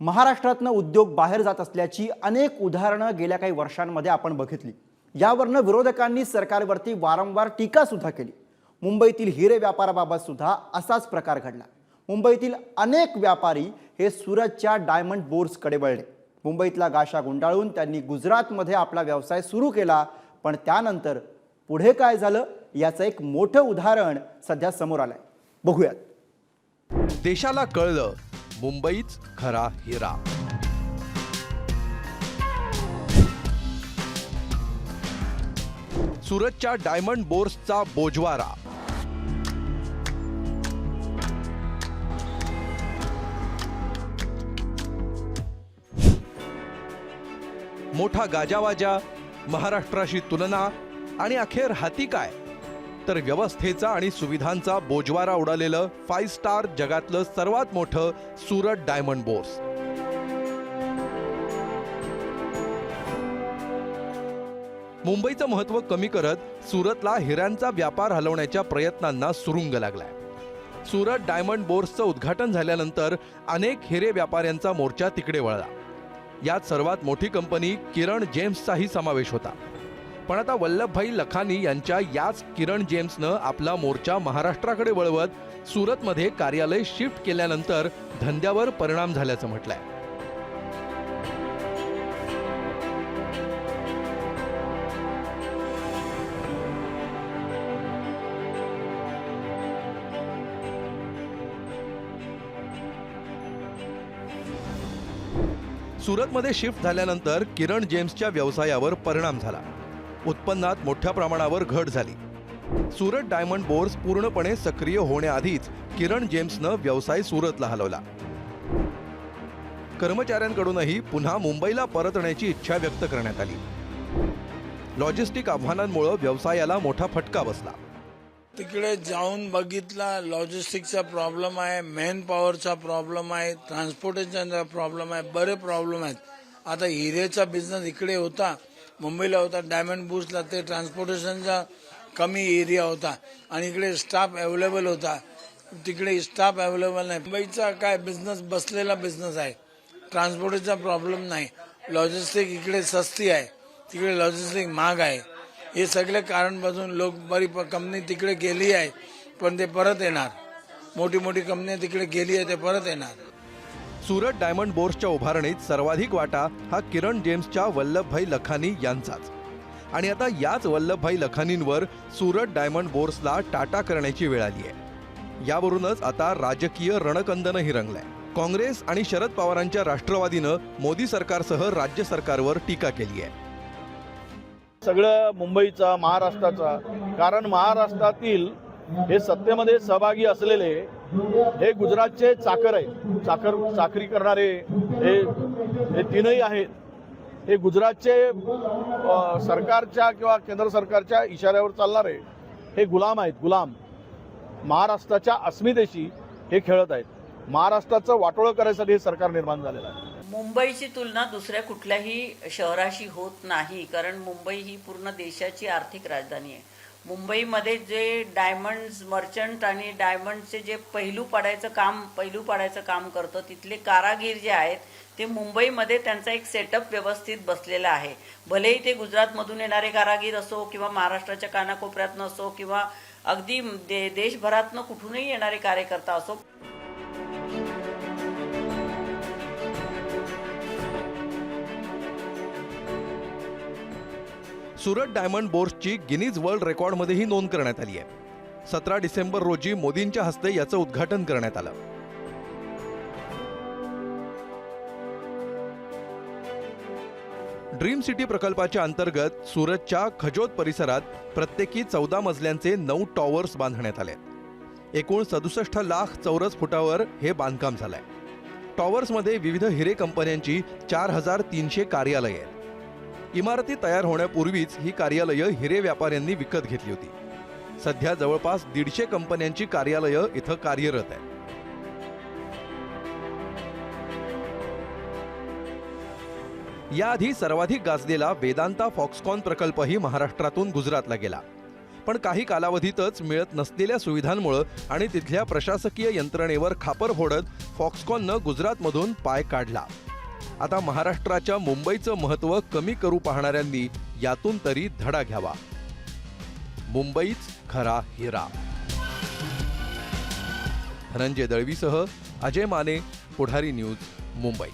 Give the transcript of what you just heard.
महाराष्ट्रातनं उद्योग बाहेर जात असल्याची अनेक उदाहरणं गेल्या काही वर्षांमध्ये आपण बघितली. यावरनं विरोधकांनी सरकारवरती वारंवार टीकासुद्धा केली. मुंबईतील हिरे व्यापाराबाबत सुद्धा असाच प्रकार घडला. मुंबईतील अनेक व्यापारी हे सुरतच्या डायमंड बोर्सकडे वळले. मुंबईतला गाशा गुंडाळून त्यांनी गुजरातमध्ये आपला व्यवसाय सुरू केला पण त्यानंतर पुढे काय झालं याचं एक मोठं उदाहरण सध्या समोर आलंय. बघूयात. देशाला कळलं मुंबईच खरा हिरा. सुरतच्या डायमंड बोर्सचा बोजवारा. मोठा गाजावाजा महाराष्ट्राशी तुलना आणि अखेर हाती काय? तर व्यवस्थेचा आणि सुविधांचा बोजवारा उडालेलं फाईव्ह स्टार जगातलं सर्वात मोठं सुरत डायमंड बोर्स मुंबईचं महत्त्व कमी करत सुरतला हिऱ्यांचा व्यापार हलवण्याच्या प्रयत्नांना सुरुंग लागलाय. सुरत डायमंड बोर्सचं उद्घाटन झाल्यानंतर अनेक हिरे व्यापाऱ्यांचा मोर्चा तिकडे वळला. यात सर्वात मोठी कंपनी किरण जेम्सचाही समावेश होता. पण आता वल्लभभाई लखानी यांच्या याच किरण जेम्सनं आपला मोर्चा महाराष्ट्राकडे वळवत सुरतमध्ये कार्यालय शिफ्ट केल्यानंतर धंद्यावर परिणाम झाल्याचं म्हटलंय. सुरतमध्ये शिफ्ट झाल्यानंतर किरण जेम्सच्या व्यवसायावर परिणाम झाला. उत्पन्नात मोठ्या प्रमाणावर घट झाली. सुरत डायमंड बोर्स पूर्णपणे सक्रिय होण्याआधीच किरण जेम्सनं व्यवसाय सुरतला हलवला. कर्मचाऱ्यांकडूनही पुन्हा मुंबईला परतण्याची इच्छा व्यक्त करण्यात आली. लॉजिस्टिक आव्हानांमुळे व्यवसायाला मोठा फटका बसला. तिकडे जाऊन बघितला लॉजिस्टिकचा प्रॉब्लेम आहे मॅन पॉवरचा प्रॉब्लेम आहे ट्रान्सपोर्टेशनचा प्रॉब्लेम आहे बरे प्रॉब्लेम आहेत. आता हिरेचा बिझनेस इकडे होता. मुंबईला होता डायमंड बुर्सला ते ट्रान्सपोर्टेशनचा कमी एरिया होता. आणि इकडे स्टाफ अवेलेबल होता. तिकडे स्टाफ अवेलेबल नाही. मुंबईचा काय बिझनेस बसलेला बिझनेस आहे. ट्रान्सपोर्टेशनचा प्रॉब्लेम नाही. लॉजिस्टिक इकडे सस्ती आहे. तिकडे लॉजिस्टिक महाग आहे. हे सगळे कारणपासून लोक बरी कंपनी तिकडे गेली आहे पण ते परत येणार. मोठी मोठी कंपनी तिकडे गेली आहे ते परत येणार. सुरत डायमंड बोर्सच्या उभारणीत सर्वाधिक वाटा हा किरण जेम्सच्या वल्लभभाई लखानी यांचाच. आणि आता याच वल्लभभाई लखानींवर सुरत डायमंड बोर्सला टाटा करण्याची वेळ आली आहे. यावरूनच आता राजकीय रणकंदनही रंगलंय. काँग्रेस आणि शरद पवारांच्या राष्ट्रवादीनं मोदी सरकारसह राज्य सरकारवर टीका केली आहे. सगळं मुंबईचा महाराष्ट्राचा कारण महाराष्ट्रातील हे सत्तेमध्ये सहभागी असलेले हे गुजरातचे चाकर आहेत चाकर चाकरी करणारे हे हे तीनही आहेत. हे गुजरातचे सरकारच्या किंवा केंद्र सरकारच्या इशाऱ्यावर चालणारे हे गुलाम आहेत गुलाम. महाराष्ट्राच्या अस्मितेशी हे खेळत आहेत. महाराष्ट्राचं वाटोळं करायसाठी हे सरकार निर्माण झालेलं आहे. मुंबईची तुलना दुसऱ्या कुठल्याही शहराशी होत नाही कारण मुंबई ही पूर्ण देशाची आर्थिक राजधानी आहे. मुंबईमध्ये जे डायमंड्स मर्चंट आणि डायमंडचे जे पैलू पाडायचं काम पैलू पाडायचं काम करतं तिथले कारागीर जे आहेत ते मुंबईमध्ये त्यांचा एक सेटअप व्यवस्थित बसलेला आहे. भलेही ते गुजरातमधून येणारे कारागीर असो किंवा महाराष्ट्राच्या कानाकोपऱ्यातनं असो किंवा अगदी दे देशभरातनं कुठूनही येणारे कार्यकर्ता असो सुरत डायमंड बोर्सची गिनीज वर्ल्ड रेकॉर्डमध्येही नोंद करण्यात आली आहे. सतरा डिसेंबर रोजी मोदींच्या हस्ते याचं उद्घाटन करण्यात आलं. ड्रीम सिटी प्रकल्पाच्या अंतर्गत सुरतच्या खजोत परिसरात प्रत्येकी चौदा मजल्यांचे नऊ टॉवर्स बांधण्यात आले. एकूण सदुसष्ट लाख चौरस फुटावर हे बांधकाम झालंय. टॉवर्समध्ये विविध हिरे कंपन्यांची चार हजार तीनशे कार्यालये आहेत. इमारती तयार होण्यापूर्वीच ही कार्यालयं हिरे व्यापाऱ्यांनी विकत घेतली होती. सध्या जवळपास दीडशे कंपन्यांची कार्यालयं इथं कार्यरत आहेत. याआधी सर्वाधिक गाजलेला वेदांता फॉक्सकॉन प्रकल्पही महाराष्ट्रातून गुजरातला गेला. पण काही कालावधीतच मिळत नसलेल्या सुविधांमुळं आणि तिथल्या प्रशासकीय यंत्रणेवर खापर फोडत फॉक्सकॉननं गुजरातमधून पाय काढला. आता महाराष्ट्राच्या मुंबईचं महत्त्व कमी करू पाहणाऱ्यांनी यातून तरी धडा घ्यावा. मुंबईच खरा हिरा. धनंजय दळवीसह अजय माने पुढारी न्यूज मुंबई.